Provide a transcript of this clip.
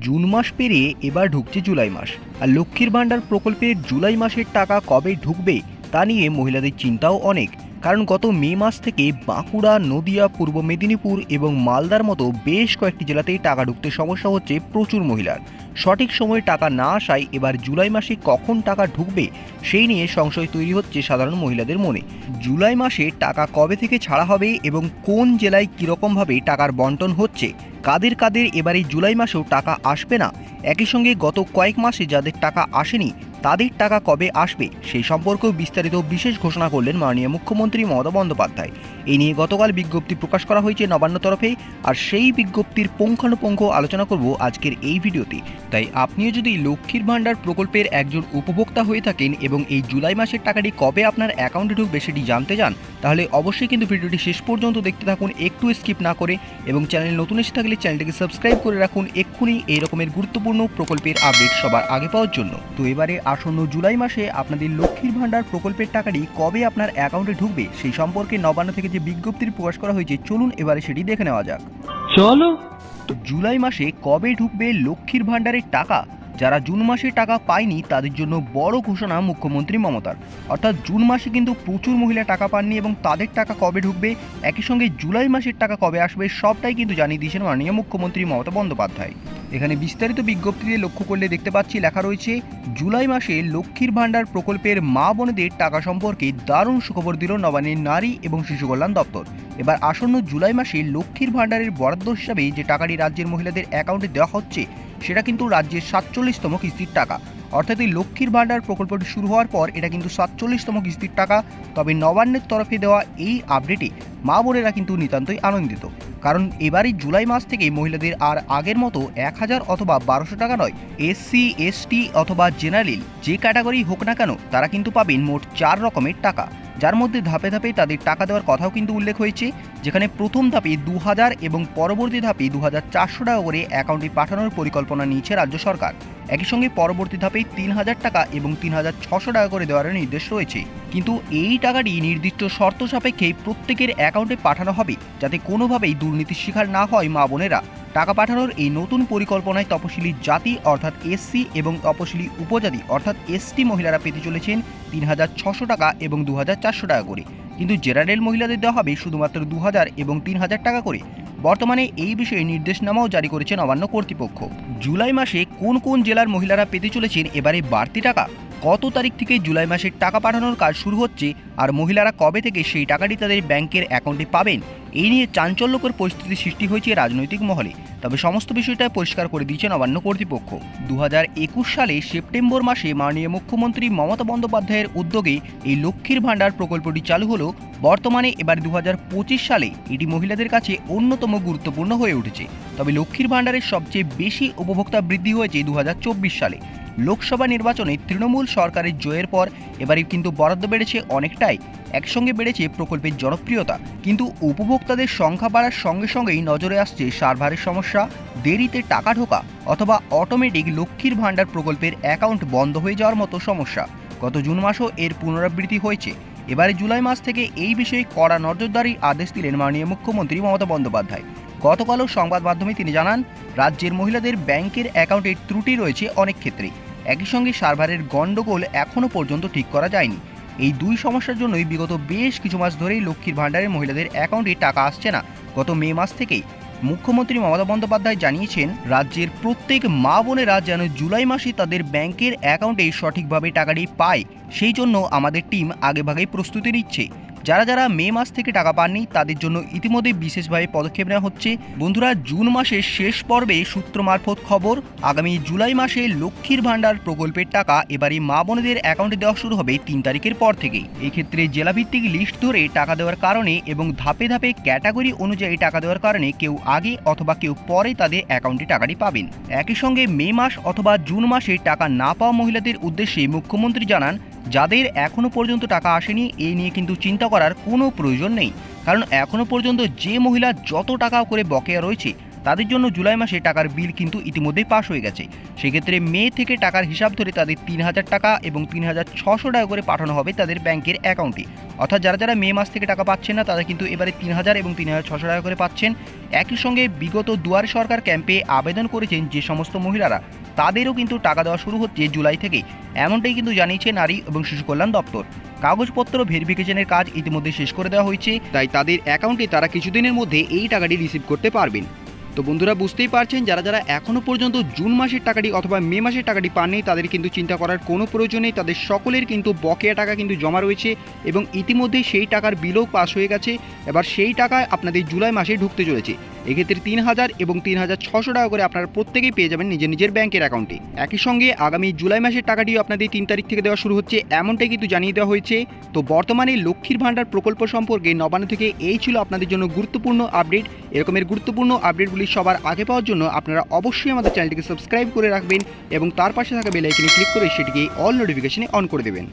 June মাস পেরিয়ে এবার ঢুকছে জুলাই মাস। আর লক্ষ্মীর ভাণ্ডার প্রকল্পের জুলাই মাসের টাকা কবে ঢুকবে তা নিয়ে মহিলাদের চিন্তাও অনেক। কারণ গত মে মাস থেকে বাঁকুড়া, নদিয়া, পূর্ব মেদিনীপুর এবং মালদার মতো বেশ কয়েকটি জেলাতেই টাকা ঢুকতে সমস্যা হচ্ছে প্রচুর মহিলার। সঠিক সময়ে টাকা না আসায় এবার জুলাই মাসে কখন টাকা ঢুকবে সেই নিয়ে সংশয় তৈরি হচ্ছে সাধারণ মহিলাদের মনে। জুলাই মাসে টাকা কবে থেকে ছাড়া হবে এবং কোন জেলায় কীরকমভাবে টাকার বন্টন হচ্ছে কাদের কাদের এবারে জুলাই মাসেও টাকা আসবে না? একই সঙ্গে গত কয়েক মাসে যাদের টাকা আসেনি, তাদের টাকা কবে আসবে? সেই সম্পর্কেও বিস্তারিত বিশেষ ঘোষণা করলেন মাননীয় মুখ্যমন্ত্রী মমতা বন্দ্যোপাধ্যায়। এই নিয়ে গতকাল বিজ্ঞপ্তি প্রকাশ করা হয়েছে নবান্ন তরফে, আর সেই বিজ্ঞপ্তির পুঙ্খানুপুঙ্খ আলোচনা করব আজকের এই ভিডিওতে। তাই আপনিও যদি লক্ষ্মীর ভাণ্ডার প্রকল্পের একজন উপভোক্তা হয়ে থাকেন এবং এই জুলাই মাসের টাকাটি কবে আপনার অ্যাকাউন্টে ঢুকবে সেটি জানতে চান, তাহলে অবশ্যই কিন্তু ভিডিওটি শেষ পর্যন্ত দেখতে থাকুন, একটু স্কিপ না করে, এবং চ্যানেল নতুন এসে থাকলে চ্যানেলটিকে সাবস্ক্রাইব করে রাখুন। এক্ষুনি এই রকমের গুরুত্বপূর্ণ প্রকল্পের আপডেট সবার আগে পাওয়ার জন্য। তো এবারে আসন্ন জুলাই মাসে আপনাদের লক্ষ্মীর ভাণ্ডার প্রকল্পের টাকাটি কবে আপনার অ্যাকাউন্টে ঢুকবে সেই সম্পর্কে নবান্ন থেকে যে বিজ্ঞপ্তির প্রকাশ করা হয়েছে চলুন এবারে সেটি দেখে নেওয়া যাক। চলো। তো জুলাই মাসে কবে ঢুকবে লক্ষ্মীর ভাণ্ডারের টাকা? যারা জুন মাসে টাকা পায়নি, তাদের জন্য বড় ঘোষণা মুখ্যমন্ত্রী মমতার। অর্থাৎ জুন মাসে কিন্তু প্রচুর মহিলা টাকা পাননি এবং তাদের টাকা কবে ঢুকবে, একই সঙ্গে জুলাই মাসের টাকা কবে আসবে সবটাই কিন্তু জানিয়ে দিয়েছেন মাননীয় মুখ্যমন্ত্রী মমতা বন্দ্যোপাধ্যায়। এখানে বিস্তারিত বিজ্ঞপ্তিতে লক্ষ্য করলে দেখতে পাচ্ছি, লেখা রয়েছে, জুলাই মাসে লক্ষ্মীর ভাণ্ডার প্রকল্পের মা বোনেদের টাকা সম্পর্কে দারুণ সুখবর দিল নবান্নের নারী এবং শিশু কল্যাণ দপ্তর। এবার আসন্ন জুলাই মাসে লক্ষ্মীর ভাণ্ডারের বরাদ্দ হিসাবে যে টাকাটি রাজ্যের মহিলাদের অ্যাকাউন্টে দেওয়া হচ্ছে সেটা কিন্তু রাজ্যের সাতচল্লিশতম কিস্তির টাকা। অর্থাৎ এই লক্ষ্মীর ভাণ্ডার প্রকল্পটি শুরু হওয়ার পর এটা কিন্তু সাতচল্লিশতম কিস্তির টাকা। তবে নবান্নের তরফে দেওয়া এই আপডেটে মা বোনেরা কিন্তু নিতান্তই আনন্দিত। কারণ এবারই জুলাই মাস থেকে মহিলাদের আর আগের মতো এক হাজার অথবা বারোশো টাকা নয় এসসি এসটি অথবা জেনারেল যে ক্যাটাগরি হোক না কেন তারা কিন্তু পাবেন মোট চার রকমের টাকা। যার মধ্যে ধাপে ধাপে তাদের টাকা দেওয়ার কথাও কিন্তু উল্লেখ হয়েছে। যেখানে প্রথম ধাপে দু হাজার এবং পরবর্তী ধাপে দু হাজার চারশো টাকা করে অ্যাকাউন্টে পাঠানোর পরিকল্পনা নিয়েছে রাজ্য সরকার। একই সঙ্গে পরবর্তী ধাপে তিন হাজার টাকা এবং তিন হাজার ছশো টাকা করে দেওয়ার নির্দেশ রয়েছে। কিন্তু এই টাকাটি নির্দিষ্ট শর্ত সাপেক্ষে প্রত্যেকের অ্যাকাউন্টে পাঠানো হবে, যাতে কোনোভাবেই দুর্নীতির শিকার না হয় মা বোনেরা। টাকা পাঠানোর এই নতুন পরিকল্পনায় তপশিলি জাতি অর্থাৎ এসসি এবং তপশিলি উপজাতি অর্থাৎ এসটি মহিলারা পেতে চলেছেন তিন হাজার ছশো টাকা এবং দু হাজার চারশো টাকা করে। কিন্তু জেনারেল মহিলাদের দেওয়া হবে শুধুমাত্র দু হাজার এবং তিন হাজার টাকা করে। বর্তমানে এই বিষয়ে নির্দেশনামাও জারি করেছে নবান্ন কর্তৃপক্ষ। জুলাই মাসে কোন কোন জেলার মহিলারা পেতে চলেছেন এবারে বাড়তি টাকা? কত তারিখ থেকে জুলাই মাসের টাকা পাঠানোর কাজ শুরু হচ্ছে আর মহিলারা কবে থেকে সেই টাকাটি তাদের ব্যাংকের অ্যাকাউন্টে পাবেন? এই নিয়ে চাঞ্চল্যকর পরিস্থিতি সৃষ্টি হয়েছে রাজনৈতিক মহলে। তবে সমস্ত বিষয়টা পরিষ্কার করে দিয়েছে নবান্ন কর্তৃপক্ষ। দু হাজার একুশ সালে সেপ্টেম্বর মাসে মাননীয় মুখ্যমন্ত্রী মমতা বন্দ্যোপাধ্যায়ের উদ্যোগে এই লক্ষ্মীর ভাণ্ডার প্রকল্পটি চালু হলো। বর্তমানে এবার দু হাজার পঁচিশ সালে এটি মহিলাদের কাছে অন্যতম গুরুত্বপূর্ণ হয়ে উঠেছে। তবে লক্ষ্মীর ভাণ্ডারের সবচেয়ে বেশি উপভোক্তা বৃদ্ধি হয়েছে দু হাজার চব্বিশ সালে। লোকসভা নির্বাচনে তৃণমূল সরকারের জয়ের পর এবারে কিন্তু বরাদ্দ বেড়েছে অনেকটাই। একসঙ্গে বেড়েছে প্রকল্পের জনপ্রিয়তা। কিন্তু উপভোক্তাদের সংখ্যা বাড়ার সঙ্গে সঙ্গেই নজরে আসছে সার্ভারের সমস্যা, দেরিতে টাকা ঢোকা অথবা অটোমেটিক লক্ষ্মীর ভাণ্ডার প্রকল্পের অ্যাকাউন্ট বন্ধ হয়ে যাওয়ার মতো সমস্যা। গত জুন মাসও এর পুনরাবৃত্তি হয়েছে। এবারে জুলাই মাস থেকে এই বিষয়ে কড়া নজরদারির আদেশ দিলেন মাননীয় মুখ্যমন্ত্রী মমতা বন্দ্যোপাধ্যায়। গতকালও সংবাদ মাধ্যমে তিনি জানান, রাজ্যের মহিলাদের ব্যাংকের অ্যাকাউন্টের ত্রুটি রয়েছে অনেক ক্ষেত্রে একই সঙ্গে সার্ভারের গণ্ডগোল এখনও পর্যন্ত ঠিক করা যায়নি। এই দুই সমস্যার জন্যই বিগত বেশ কিছু মাস ধরেই লক্ষ্মীর ভাণ্ডারের মহিলাদের অ্যাকাউন্টে টাকা আসছে না। গত মে মাস থেকেই মুখ্যমন্ত্রী মমতা বন্দ্যোপাধ্যায় জানিয়েছেন, রাজ্যের প্রত্যেক মা বোনেরা যেন জুলাই মাসে তাদের ব্যাংকের অ্যাকাউন্টে সঠিকভাবে টাকাটি পায়, সেই জন্য আমাদের টিম আগেভাগেই প্রস্তুতি নিচ্ছে। যারা যারা মে মাস থেকে টাকা পাননি, তাদের জন্য ইতিমধ্যে বিশেষভাবে পদক্ষেপ নেওয়া হচ্ছে। বন্ধুরা, জুন মাসের শেষ পর্বে সূত্র মারফত খবর, আগামী জুলাই মাসে লক্ষ্মীর ভাণ্ডার প্রকল্পের টাকা এবারে মা বোনেদের অ্যাকাউন্টে দেওয়া শুরু হবে তিন তারিখের পর থেকে। এক্ষেত্রে জেলাভিত্তিক লিস্ট ধরে টাকা দেওয়ার কারণে এবং ধাপে ধাপে ক্যাটাগরি অনুযায়ী টাকা দেওয়ার কারণে কেউ আগে অথবা কেউ পরে তাদের অ্যাকাউন্টে টাকাটি পাবেন। একই সঙ্গে মে মাস অথবা জুন মাসে টাকা না পাওয়া মহিলাদের উদ্দেশ্যে মুখ্যমন্ত্রী জানান যাদের এখনও পর্যন্ত টাকা আসেনি এই নিয়ে কিন্তু চিন্তা করার কোনো প্রয়োজন নেই। কারণ এখনও পর্যন্ত যে মহিলা যত টাকা করে বকেয়া রয়েছে, তাদের জন্য জুলাই মাসে টাকার বিল কিন্তু ইতিমধ্যেই পাশ হয়ে গেছে। সেক্ষেত্রে মে থেকে টাকার হিসাব ধরে তাদের তিন হাজার টাকা এবং তিন হাজার ছশো টাকা করে পাঠানো হবে তাদের ব্যাংকের অ্যাকাউন্টে। অর্থাৎ যারা যারা মে মাস থেকে টাকা পাচ্ছেন না, তারা কিন্তু এবারে তিন হাজার এবং তিন হাজার ছশো টাকা করে পাচ্ছেন। একই সঙ্গে বিগত দুয়ার সরকার ক্যাম্পে আবেদন করেছেন যে সমস্ত মহিলারা। তাদেরও কিন্তু টাকা দেওয়া শুরু হচ্ছে জুলাই থেকে। এমনটাই কিন্তু জানিয়েছে নারী এবং শিশু কল্যাণ দপ্তর। কাগজপত্র ভেরিফিকেশনের কাজ ইতিমধ্যে শেষ করে দেওয়া হয়েছে, তাই তাদের অ্যাকাউন্টে তারা কিছুদিনের মধ্যে এই টাকাটি রিসিভ করতে পারবেন। তো বন্ধুরা, বুঝতেই পারছেন, যারা যারা এখনও পর্যন্ত জুন মাসের টাকাটি অথবা মে মাসের টাকাটি পাননি, তাদের কিন্তু চিন্তা করার কোনো প্রয়োজন নেই। তাদের সকলের কিন্তু বকেয়া টাকা কিন্তু জমা রয়েছে এবং ইতিমধ্যে সেই টাকার বিলও পাস হয়ে গেছে। এবার সেই টাকায় আপনাদের জুলাই মাসে ঢুকতে চলেছে। এক্ষেত্রে তিন হাজার এবং তিন হাজার ছশো টাকা করে আপনারা প্রত্যেকেই পেয়ে যাবেন নিজের নিজের ব্যাংকের অ্যাকাউন্টে। একই সঙ্গে আগামী জুলাই মাসের টাকাটিও আপনাদের তিন তারিখ থেকে দেওয়া শুরু হচ্ছে, এমনটাই কিন্তু জানিয়ে দেওয়া হয়েছে। তো বর্তমানে লক্ষ্মীর ভাণ্ডার প্রকল্প সম্পর্কে নবান্ন থেকে এই ছিল আপনাদের জন্য গুরুত্বপূর্ণ আপডেট। এরকমের গুরুত্বপূর্ণ আপডেটগুলি সবার আগে পাওয়ার জন্য আপনারা অবশ্যই আমাদের চ্যানেলটিকে সাবস্ক্রাইব করে রাখবেন এবং তার পাশে থাকা বেল আইকনে ক্লিক করে সেটিকে অল নোটিফিকেশনে অন করে দেবেন।